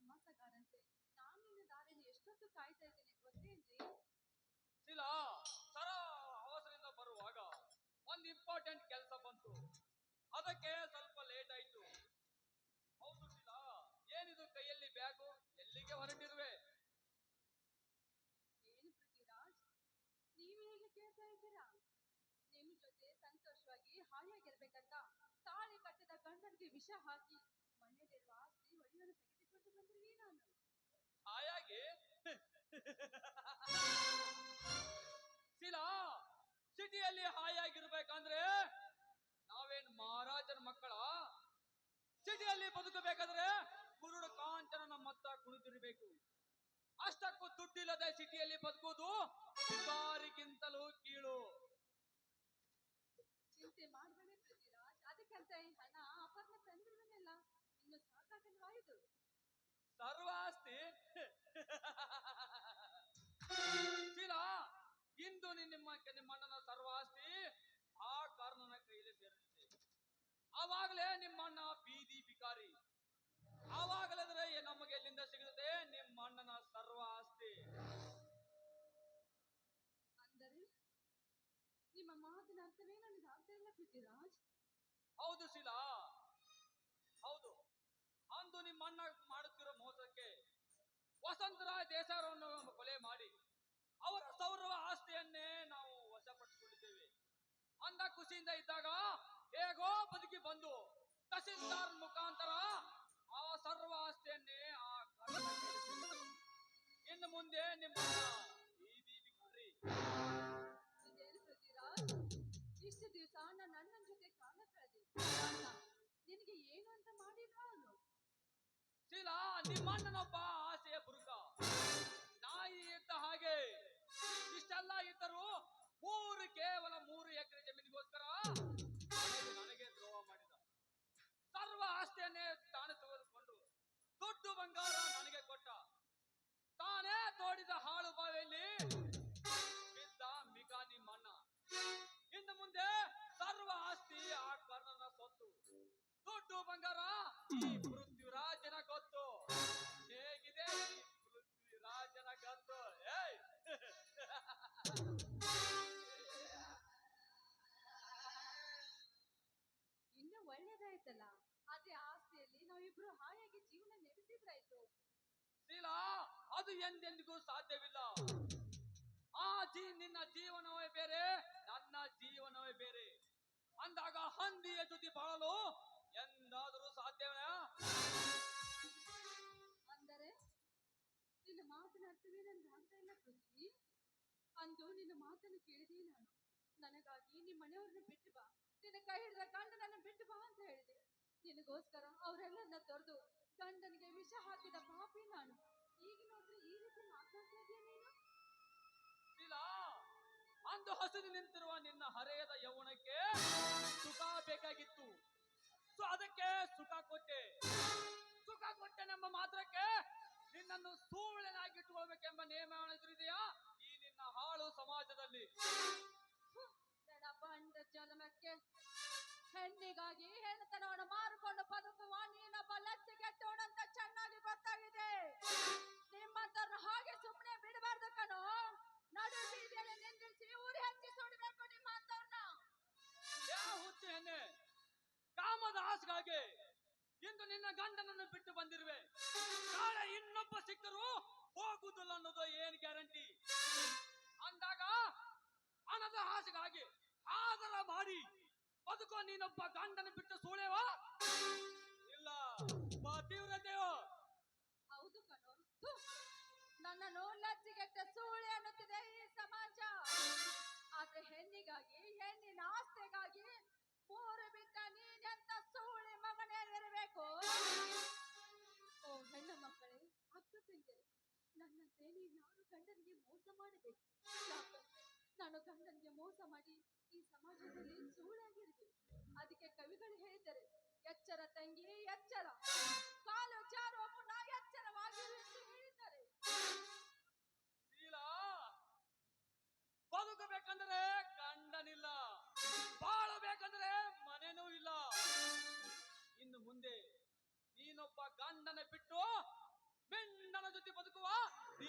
ಕೆಲಸಗಾರಂತೆ ನಾನು ನಿನ್ನ ದಾರಿಯಲ್ಲಿ ಎಷ್ಟೊತ್ತು ಕಾಯ್ತಾ ಇದ್ದೇನೆ ಗೊತ್ತೇನ್ರಿ ಶಿಲಾ ಸರ ಅವಸರದಿಂದ ಬರುವಾಗ ಒಂದು ಇಂಪಾರ್ಟೆಂಟ್ ಕೆಲಸ ಬಂತು. ಅದಕ್ಕೆ ಸ್ವಲ್ಪ ಲೇಟ್ ಆಯ್ತು. ಹೌದು ಶಿಲಾ ಏನಿದು ಕೈಯಲ್ಲಿ ಬ್ಯಾಗು? ಎಲ್ಲಿಗೆ ಹೊರಟಿರುವೆ? ಏನು ಪೃಥ್ವಿರಾಜ್? ನೀವು ಹೇಗೆ ಕೇಳ್ತಾ ಇದ್ದೀರಾ? ನಿಮ್ಮ ಜೊತೆ ಸಂತೋಷವಾಗಿ ಹಾಯಾಗಿರ್ಬೇಕಂತ ತಾಳಿ ಕಟ್ಟದ ಗಂಡನಿಗೆ ವಿಷ ಹಾಕಿ ಮನೆಯಲ್ಲಿರುವ ಆಸ್ತಿ ಒಡೆಯನ್ನು ತೆಗೆದುಕೊಂಡು ಬಂದ್ರಿ ನಾನು ಹಾಯಾಗಿ ಶಿಲಾ ಸಿಟಿಯಲ್ಲಿ ಹಾಯಾಗಿರ್ಬೇಕಂದ್ರೆ ನಾವೇನ್ ಮಹಾರಾಜನ ಮಕ್ಕಳ? ಸಿಟಿಯಲ್ಲಿ ಬದುಕಬೇಕಾದ್ರೆ ಗುರುಡ ಕಾಂಚನ ಮತ್ತ ಕುಣಿತಿರ್ಬೇಕು ಅಷ್ಟಕ್ಕೂ ದುಡ್ಡಿಲ್ಲದೆ ಸಿಟಿಯಲ್ಲಿ ಬದುಕುವುದು ಬಾರಿಗಿಂತಲೂ ಕೀಳು. ಚಿಂತೆ ಮಾಡಬೇಡಿ ಪೃಥ್ವಿರಾಜ್ ಅದಕ್ಕಂತ ಈ ಹಣ ಅಪರ್ಣ ತಂದಿರುವನೆಲ್ಲ. ಇನ್ನು ಸಾಕಾಗಲ್ವಾ ಇದು? ಸರ್ವ ಶೀಲಾ ಇಂದು ನಿಮ್ಮ ನಿಮ್ಮಣ್ಣನ ಸರ್ವಾಸ್ತಿ ಆ ಕಾರಣನ ಕೈಯಲ್ಲಿ ಸೇರಿದೆ ಆವಾಗಲೇ ನಿಮ್ಮಣ್ಣ ಬೀದಿ ಬಿಕಾರಿ ಆವಾಗಲಾದ್ರೆ ನಮಗೆ ಎಲ್ಲಿಂದ ಸಿಗುತ್ತೆ? ನಿಮ್ಮಣ್ಣನ ಅಣ್ಣನ ಸರ್ವ ಆಸ್ತಿ ಅಂದರೆ ನಿಮ್ಮ ಮಾತಿನ ಅರ್ಥವೇ ನನಗೆ ಆಗ್ತಾ ಇಲ್ಲ ಪೃಥ್ವಿರಾಜ್ ಹೌದು ಶೀಲಾ ಹೌದು ಅಂದು ನಿಮ್ಮ ಅಣ್ಣ ಮಾಡುತ್ತಿರೋ ಮೋಸಕ್ಕೆ ವಸಂತರಾಯ ದೇಸಾರವನ್ನು ಕೊಲೆ ಮಾಡಿ ಅವರ ಸೌರವ ಆಸ್ತಿಯನ್ನೇ ನಾವು ವಶಪಡಿಸಿಕೊಂಡಿದ್ದೇವೆ. ಅಂದ ಖುಷಿಯಿಂದ ಇದ್ದಾಗ ಹೇಗೋ ಬದುಕಿ ಬಂದು ತಹಸೀಲ್ದಾರ್ ಮುಖಾಂತರ ಆ ಸರ್ವ ಆಸ್ತಿಯನ್ನೇ ಆ ಕಾರಣಕ್ಕೆ ಸೇರಿಸಿದ್ದೇವೆ. ಇನ್ನು ಮುಂದೆ ನಿಮ್ಮ ಬೀದಿ ಬಿಕಾರಿ ಇದೇನು ಪೃಥ್ವಿರಾಜ್ ಇಷ್ಟು ದಿವಸ ನನ್ನ ಅಣ್ಣನ ಜೊತೆ ಕಾಲ ಕಳೆದೆ. ಅಣ್ಣ ನಿನಗೆ ಏನು ಅಂತ ಮಾಡಿಲ್ವಾ ಅವನು? ಶೀಲಾ ನಿಮ್ಮಣ್ಣನೊಬ್ಬ ಆಸೆಯ ನನಗೆ- ದ್ರೋಹ ಮಾಡಿದ. ಸರ್ವ ಆಸ್ತಿಯನ್ನೇ ತಾನು ತೆಗೆದುಕೊಂಡು ದುಡ್ಡು ಬಂಗಾರ ನನಗೆ ಕೊಟ್ಟ. ತಾನೇ ತೋಡಿದ ಹಾಳು ಬಾವಿಯಲ್ಲಿ ಬಿದ್ದ ಮಿಗಾನಿ ಮಣ್ಣ ಇನ್ನು ಮುಂದೆ ಸರ್ವ ಆಸ್ತಿ ಆ ಕರ್ಣನ ಸೊತ್ತು. ದುಡ್ಡು ಬಂಗಾರ ಈ ಪೃಥ್ವಿರಾಜನ ಗೊತ್ತು. ಹೇಗಿದೆ ಈ ಪೃಥ್ವಿರಾಜನ ಗೊತ್ತು? ಏಯ್! ಒಳ್ಳೇದಾಯ್ತಲ್ಲ ಅದೇ ಆಸ್ತಿಯಲ್ಲಿ ನಾವಿಬ್ರು ಹಾಯಾಗಿ ಜೀವನ ನಡೆಸಿದ್ರಾಯ್ತು. ಶೀಲಾ ಅದು ಎಂದೆಂದಿಗೂ ಸಾಧ್ಯವಿಲ್ಲ. ಆ ಜೀ ನಿನ್ನ ಜೀವನವೇ ಬೇರೆ ನನ್ನ ಜೀವನವೇ ಬೇರೆ. ಅಂದಾಗ ಹಂದಿಯ ಜೊತೆ ಬಾಳಲು ಎಂದಾದರೂ ಸಾಧ್ಯವೇ? ಅಂದರೆ ನಿನ್ನ ಮಾತಿನ ಅರ್ಥವೇ ನನ್ಗೆ ಆಗ್ತಾ ಇಲ್ಲ ಪೃಥ್ವಿ? ಅಂದು ನಿನ್ನ ಮಾತನ್ನು ಕೇಳಿದೆ ನಾನು. ನನಗಾಗಿ ನಿಮ್ಮ ಮನೆಯವ್ರನ್ನ ಬಿಟ್ಟು ಬಾ. ನಿನ್ನ ಕೈ ಹಿಡಿದ ಗಂಡನನ್ನ ಬಿಟ್ಟು ಬಾ ಅಂತ ಹೇಳಿದೆ ನಿನಗೋಸ್ಕರ ಅವರೆಲ್ಲರನ್ನ ತೊರೆದು ಗಂಡನಿಗೆ ವಿಷ ಹಾಕಿದ ಪಾಪಿ ನಾನು. ಈಗ ನೋಡಿದ್ರೆ ಈ ರೀತಿ ಮಾತಾಡ್ತಾ ನೀನು? ಇಲ್ಲ ಅಂದು ಹಸಿರು ನಿಂತಿರುವ ನಿನ್ನ ಹರೆಯದ ಯೌವನಕ್ಕೆ ಸುಖ ಬೇಕಾಗಿತ್ತು. ಸೊ ಅದಕ್ಕೆ ಸುಖ ಕೊಟ್ಟೆ. ಸುಖ ಕೊಟ್ಟೆ ನಮ್ಮ ಮಾತ್ರಕ್ಕೆ ನಿನ್ನನ್ನು ಸೂಳೆನಾಗಿಟ್ಟುಕೊಳ್ಬೇಕೆಂಬ ಆಸೆಗಾಗಿ ಇಂದು ನಿನ್ನ ಗಂಡನನ್ನು ಬಿಟ್ಟು ಬಂದಿರುವೆ. ನಾಳೆ ಇನ್ನೊಬ್ಬ ಸಿಕ್ಕರು ಹೋಗುದಿಲ್ಲ ಅನ್ನೋದು ಏನ್ ಗ್ಯಾರಂಟಿ? ಅಂದಾಗ ಹಣದ ಆಸೆಗಾಗಿ ಆದರ ಮಾಡಿ ಬದುಕೋ ನೀನೊಬ್ಬ ಗಂಡನ ಬಿಟ್ಟು ಸೂಳೆವ ಇಲ್ಲ ಪತಿವ್ರತೆಯೋ ಹೌದು ಲಜ್ಜೆಗೆಟ್ಟ ಸೂಳೆ ಅನ್ನುತ್ತಿದೆ ಈ ಸಮಾಜ. ಆದ್ರೆ ಹೆಣ್ಣಿಗಾಗಿ, ಹೆಣ್ಣಿನ ಆಸ್ತಿಗಾಗಿ ಮೂರು ಬಿಟ್ಟ ನೀನೆಂತ ನಾನು ಗಂಡನಿಗೆ ಮೋಸ ಮಾಡಿ ಈ ಸಮಾಜದಲ್ಲಿ ಸೂಳಾಗಿರ್ಬೇಕು ಅದಕ್ಕೆ ಕವಿಗಳು ಹೇಳಿದ್ದಾರೆ, ಎಚ್ಚರ ತಂಗಿ, ಎಚ್ಚರ. ಕಾಲು ಜಾರುವ ಮುನ್ನ ಎಚ್ಚರವಾಗಿರು ಎಂದು ಹೇಳಿದ್ದಾರೆ. ಶೀಲಾ ಬದುಕಬೇಕಂದ್ರೆ ಗಂಡನಿಲ್ಲ, ಬಾಳಬೇಕಂದ್ರೆ ಮನೆನೂ ಇಲ್ಲ. ಇನ್ನು ಮುಂದೆ ನೀನೊಬ್ಬ ಗಂಡನ ಬಿಟ್ಟು ಬೆಣ್ಣನ ಜೊತೆ ಬದುಕುವ ಆದ್ರೆ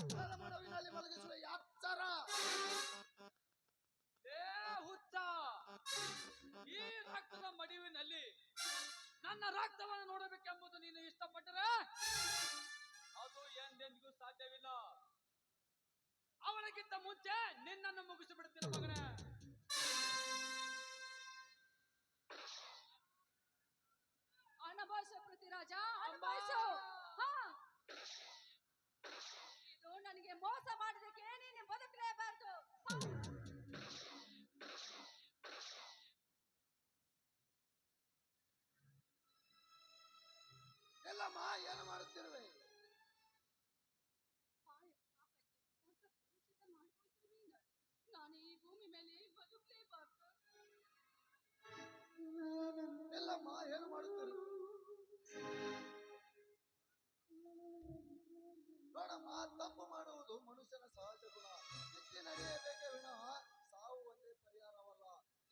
ರಕ್ತದ ಮಡವಿನಲ್ಲಿ ಮಲಗಿಸುವ ಯಾಚರ ಏ ಹುಚ್ಚ ಈ ರಕ್ತದ ಮಡಿವಿನಲ್ಲಿ ನನ್ನ ರಕ್ತವನ್ನು ನೋಡಬೇಕೆಂಬುದು ನೀನು ಇಷ್ಟಪಟ್ಟರೆ? ಅದು ಎಂದೆಂದಿಗೂ ಸಾಧ್ಯವಿಲ್ಲ. ಅವನಿಗಿಂತ ಮುಂಚೆ ನಿನ್ನನ್ನು ಮುಗಿಸಿ ಬಿಡುತ್ತೇನೆ ಮಗನೇ. ಅನಭಾಷ ಪೃಥ್ವಿರಾಜ. ಅನುಭವಿಸು. ನಾನು ಈ ಭೂಮಿ ಮೇಲೆ ಬದುಕಲೇಬಾರ್ದು ಎಲ್ಲಮ್ಮ ಏನು ಮಾಡುತ್ತಾರೆ ನೋಡಮ್ಮ ತಪ್ಪು ಮಾಡುವುದು ಮನುಷ್ಯನ ಸಹಜ ಗುಣ. ನಿತ್ಯ ನಡೆಯಬೇಕೇ ವಿನ ಸಾವು ಒಂದೇ ಪರಿಹಾರವಲ್ಲ.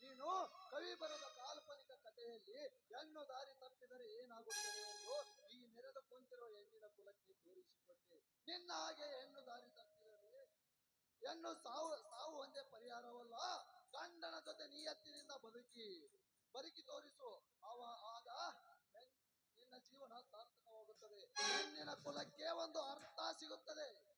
ನೀನು ಕವಿ ಬರೆದ ಕಾಲ್ಪನಿಕ ಕಥೆಯಲ್ಲಿ ಹೆಣ್ಣು ದಾರಿ ತಪ್ಪಿದರೆ ಏನಾಗುತ್ತದೆ ಎಂದು ಈ ನೆರೆದು ಕುಂತಿರುವ ಹೆಣ್ಣಿನ ಕುಲಕ್ಕೆ ತೋರಿಸಿಕೊಟ್ಟೆ. ನಿನ್ನ ಹಾಗೆ ಹೆಣ್ಣು ದಾರಿ ತಪ್ಪಿದರೆ ಹೆಣ್ಣು ಸಾವು ಸಾವು ಒಂದೇ ಪರಿಹಾರವಲ್ಲ. ಗಂಡನ ಜೊತೆ ನಿಯತ್ತಿನಿಂದ ಬದುಕಿ ಬದುಕಿ ತೋರಿಸು. ಅವ ಆಗ ನಿನ್ನ ಜೀವನ ಸಾರ್ಥಕವಾಗುತ್ತದೆ. ಹೆಣ್ಣಿನ ಕುಲಕ್ಕೆ ಒಂದು ಅರ್ಥ ಸಿಗುತ್ತದೆ.